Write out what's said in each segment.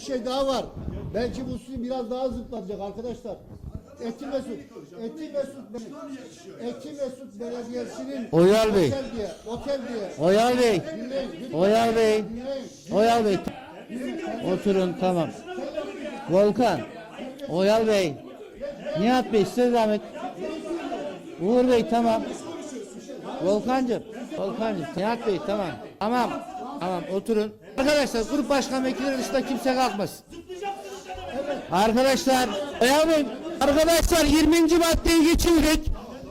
bir şey daha var. Belki bu suyu biraz daha zıplatacak arkadaşlar. Eti Mesut, Eti Mesut, Eti Mesut Belediyesi'nin Oyal Bey. otel diye, otel diye. Oyal Bey. Oyal Bey. Oyal Bey. Oturun tamam. Volkan. Oyal Bey. Nihat Bey size zahmet. Uğur Bey tamam. Volkancığım. Volkancığım. Nihat Bey tamam. Tamam. Tamam oturun. Arkadaşlar grup başkan vekilleri dışında kimse kalkmasın. Arkadaşlar. Bey. Arkadaşlar 20. maddeyi geçirdik.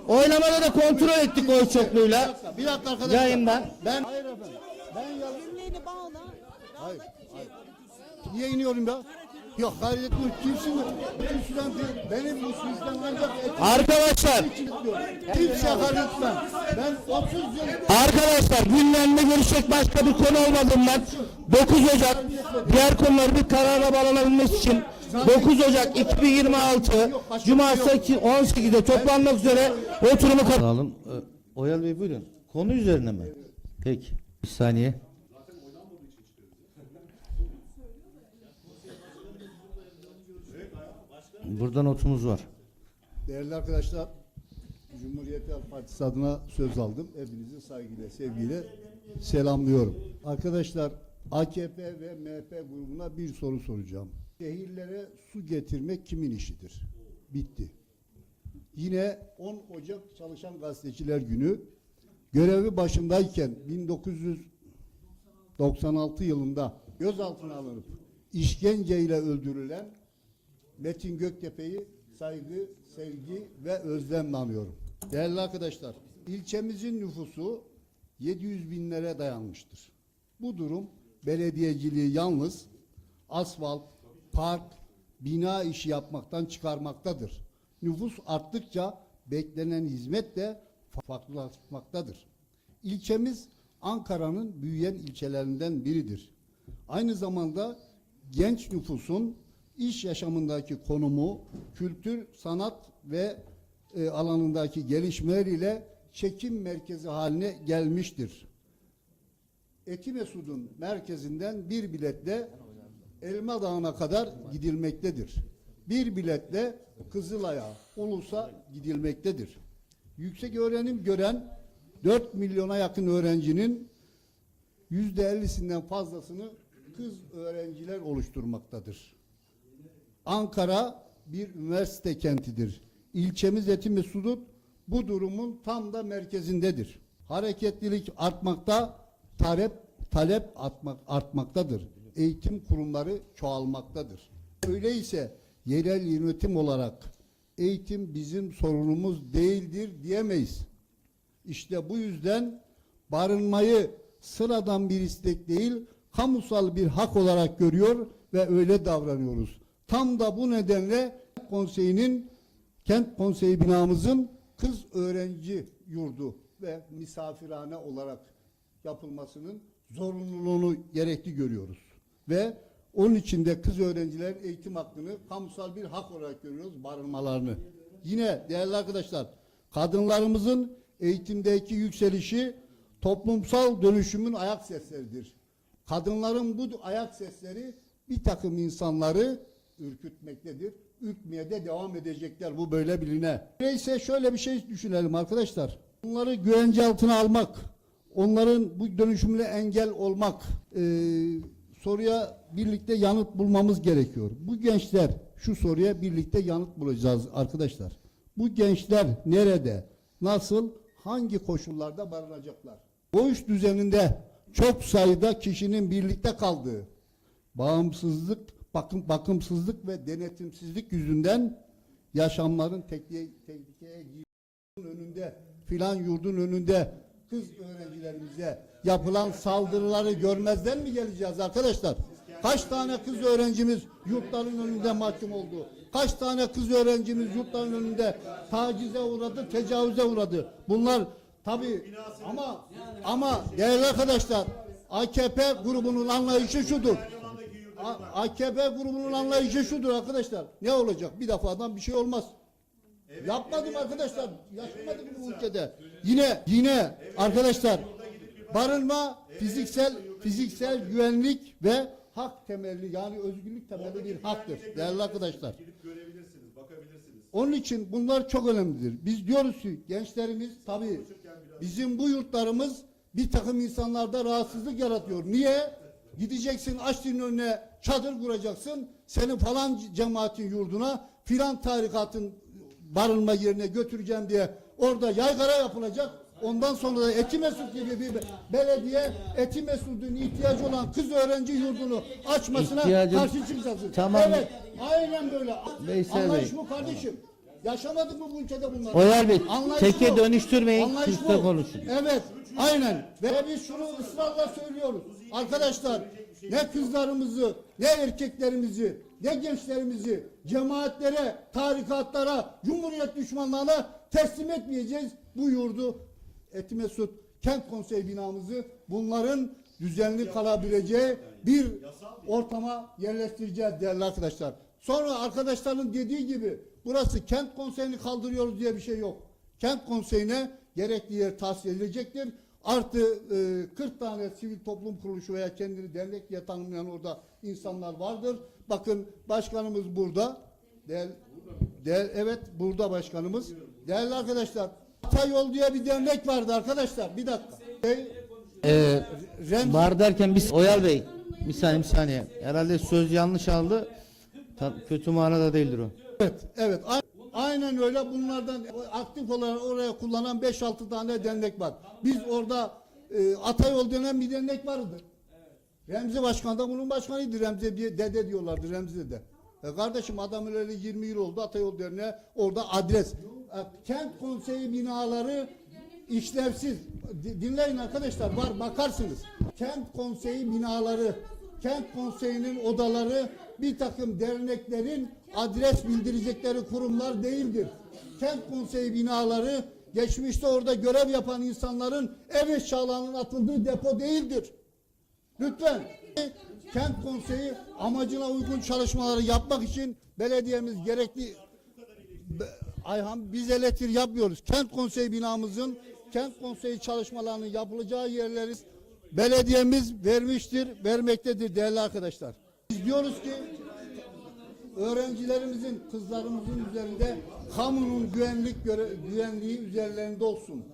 Oylamada da kontrol ettik oy çokluğuyla. Bir dakika arkadaşlar. Yayından. Ben, hayır efendim. Ben yalan. Bağla. Hayır. Niye iniyorum ya? Yok gayret etmiyor. Kimsin? Kimsin? Benim bu sizden ancak Arkadaşlar. Kimse hakaret etmem. Ben 30 yıl Arkadaşlar gündemde görüşecek başka bir konu olmadığından 9 Ocak diğer konuları bir karara bağlanabilmesi için 9 Ocak 2026 Cumartesi 18'de toplanmak üzere oturumu kapatalım. Oyal Bey buyurun. Konu üzerine mi? Peki. Bir saniye. Burada notumuz var. Değerli arkadaşlar, Cumhuriyet Halk Partisi adına söz aldım. Hepinizi saygıyla, sevgiyle selamlıyorum. Arkadaşlar, AKP ve MHP grubuna bir soru soracağım. Şehirlere su getirmek kimin işidir? Bitti. Yine 10 Ocak Çalışan Gazeteciler Günü görevi başındayken 1996 yılında gözaltına alınıp işkenceyle öldürülen Metin Göktepe'yi saygı, sevgi ve özlemle anıyorum. Değerli arkadaşlar, ilçemizin nüfusu 700 binlere dayanmıştır. Bu durum belediyeciliği yalnız asfalt, park, bina işi yapmaktan çıkarmaktadır. Nüfus arttıkça beklenen hizmet de farklılaşmaktadır. İlçemiz Ankara'nın büyüyen ilçelerinden biridir. Aynı zamanda genç nüfusun iş yaşamındaki konumu, kültür, sanat ve e, alanındaki gelişmeler ile çekim merkezi haline gelmiştir. Etimesud'un merkezinden bir biletle Elma Dağı'na kadar gidilmektedir. Bir biletle Kızılay'a, Ulus'a gidilmektedir. Yüksek öğrenim gören 4 milyona yakın öğrencinin yüzde ellisinden fazlasını kız öğrenciler oluşturmaktadır. Ankara bir üniversite kentidir. İlçemiz Etimesudut bu durumun tam da merkezindedir. Hareketlilik artmakta, talep talep artmak, artmaktadır. Eğitim kurumları çoğalmaktadır. Öyleyse yerel yönetim olarak eğitim bizim sorunumuz değildir diyemeyiz. İşte bu yüzden barınmayı sıradan bir istek değil, kamusal bir hak olarak görüyor ve öyle davranıyoruz. Tam da bu nedenle konseyinin kent konseyi binamızın kız öğrenci yurdu ve misafirhane olarak yapılmasının zorunluluğunu gerekli görüyoruz. Ve onun için de kız öğrencilerin eğitim hakkını kamusal bir hak olarak görüyoruz barınmalarını. Yine değerli arkadaşlar kadınlarımızın eğitimdeki yükselişi toplumsal dönüşümün ayak sesleridir. Kadınların bu ayak sesleri bir takım insanları ürkütmektedir. Ürkmeye de devam edecekler. Bu böyle biline. Neyse şöyle bir şey düşünelim arkadaşlar. Bunları güvence altına almak, onların bu dönüşümüne engel olmak eee, soruya birlikte yanıt bulmamız gerekiyor. Bu gençler şu soruya birlikte yanıt bulacağız arkadaşlar. Bu gençler nerede, nasıl, hangi koşullarda barınacaklar? Boğuş düzeninde çok sayıda kişinin birlikte kaldığı, bağımsızlık, bakım, bakımsızlık ve denetimsizlik yüzünden yaşamların tehlikeye, tehlikeye önünde, filan yurdun önünde kız öğrencilerimize yapılan saldırıları görmezden mi geleceğiz arkadaşlar? Kaç tane kız öğrencimiz yurtların önünde mahkum oldu? Kaç tane kız öğrencimiz yurtların önünde tacize uğradı, tecavüze uğradı? Bunlar tabi ama ama değerli arkadaşlar AKP grubunun anlayışı şudur. A- AKP grubunun anlayışı şudur arkadaşlar. Ne olacak? Bir defadan bir şey olmaz. Yapmadım arkadaşlar. Yaşamadık bu ülkede. Yine yine arkadaşlar barınma, fiziksel fiziksel güvenlik ve hak temelli yani özgürlük temelli bir haktır değerli arkadaşlar. Gidip görebilirsiniz, bakabilirsiniz. Onun için bunlar çok önemlidir. Biz diyoruz ki gençlerimiz tabii bizim bu yurtlarımız bir takım insanlarda rahatsızlık yaratıyor. Niye? Gideceksin açtığın önüne çadır kuracaksın. Seni falan cemaatin yurduna filan tarikatın barınma yerine götüreceğim diye orada yaygara yapılacak. Ondan sonra da Eti Mesut gibi bir belediye Eti Mesut'un ihtiyacı olan kız öğrenci yurdunu açmasına İhtiyacı- karşı çıkacaksın. Tamam. Evet. Aynen böyle. Veysel Anlayış Bey. bu kardeşim. Yaşamadık mı bu ülkede bunları? Oyal Bey, Anlayış teke bu. dönüştürmeyin, Anlayış Türkçe bu. konuşun. Evet, aynen. Ve biz şunu ısrarla söylüyoruz. Arkadaşlar, ne kızlarımızı, ne erkeklerimizi, ne gençlerimizi cemaatlere, tarikatlara, cumhuriyet düşmanlarına teslim etmeyeceğiz. Bu yurdu Eti Mesut Kent Konseyi binamızı bunların düzenli kalabileceği bir ortama yerleştireceğiz değerli arkadaşlar. Sonra arkadaşların dediği gibi burası kent konseyini kaldırıyoruz diye bir şey yok. Kent konseyine gerekli yer tahsis edilecektir. Artı e, 40 tane sivil toplum kuruluşu veya kendini dernek diye tanımlayan orada insanlar vardır. Bakın başkanımız burada. Değer, değer, evet burada başkanımız. Değerli arkadaşlar Atayol diye bir dernek vardı arkadaşlar. Bir dakika. Şey, Ee, var derken biz Oyal Bey bir saniye bir saniye. Herhalde söz yanlış aldı. Ta- kötü manada değildir o. Evet, evet. Aynen öyle. Bunlardan aktif olarak oraya kullanan 5-6 tane dernek var. Biz orada e, Atayol denen bir dernek vardı. Remzi Başkan da bunun başkanıydı. Remzi diye dede diyorlardı Remzi dede. E kardeşim adam öyle 20 yıl oldu Atayol Derneği orada adres. E, kent konseyi binaları işlevsiz. Di- Dinleyin arkadaşlar var bakarsınız. Kent konseyi binaları, kent konseyinin odaları bir takım derneklerin adres bildirecekleri kurumlar değildir. Kent konseyi binaları geçmişte orada görev yapan insanların ev eşyalarının atıldığı depo değildir. Lütfen kent konseyi amacına uygun çalışmaları yapmak için belediyemiz gerekli Ayhan biz elektrik yapmıyoruz. Kent konseyi binamızın kent konseyi çalışmalarının yapılacağı yerleri belediyemiz vermiştir, vermektedir değerli arkadaşlar. Biz diyoruz ki öğrencilerimizin, kızlarımızın üzerinde kamunun güvenlik göre, güvenliği üzerlerinde olsun.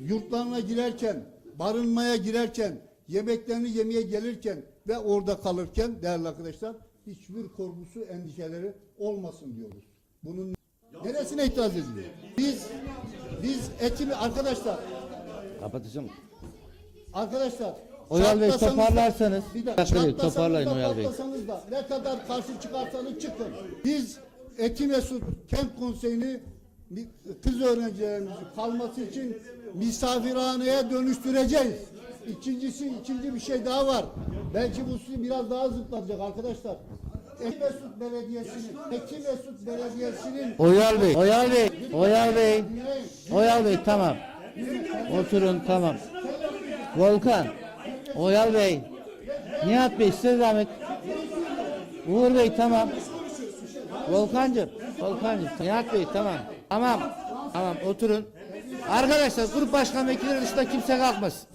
Yurtlarına girerken, barınmaya girerken, yemeklerini yemeye gelirken ve orada kalırken değerli arkadaşlar hiçbir korkusu, endişeleri olmasın diyoruz. Bunun neresine itiraz ediliyor? Biz biz etimi arkadaşlar Kapatacağım. Arkadaşlar Oyal Bey, çatlasanız da- toparlarsanız. bir dakika çatlasanız toparlayın da, Oyal Bey. patlasanız da ne kadar karşı çıkarsanız çıkın. Biz Eti Mesut Kent Konseyi'ni mi- kız öğrencilerimizin kalması için misafirhaneye dönüştüreceğiz. İkincisi, ikinci bir şey daha var. Belki bu sizi biraz daha zıplatacak arkadaşlar. Eti Mesut Belediyesi'nin, Eti Mesut Belediyesi'nin Oyal Bey, Oyal Bey, Oyal Bey. Oyal Bey tamam. Oturun tamam. Volkan, Oyal Bey, Nihat Bey size zahmet. Uğur Bey tamam. Volkancığım, Volkancığım, Nihat Bey tamam. Tamam, tamam oturun. Arkadaşlar grup başkan vekilleri dışında kimse kalkmasın.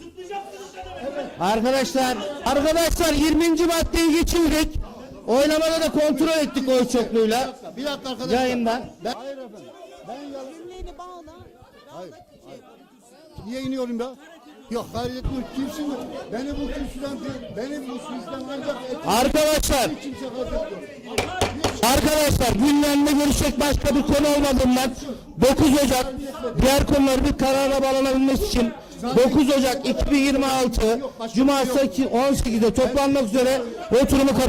Arkadaşlar, arkadaşlar 20. maddeyi geçirdik. Oylamada da kontrol ettik oy çokluğuyla. Bir dakika arkadaşlar. Yayından. Ben, hayır efendim. Ben yalnız Cümleni bağla. Hayır, hayır. Niye iniyorum ya? Yok gayret etmiyor. Kimsin? Beni bu kürsüden beni bu kürsüden ancak Arkadaşlar, kimse kazanmıyor. arkadaşlar gündemde görüşecek başka bir konu olmadığından 9 Ocak diğer konuları bir karara bağlanabilmesi için 9 Ocak 2026 Cuma 18'de toplanmak üzere oturumu kapat.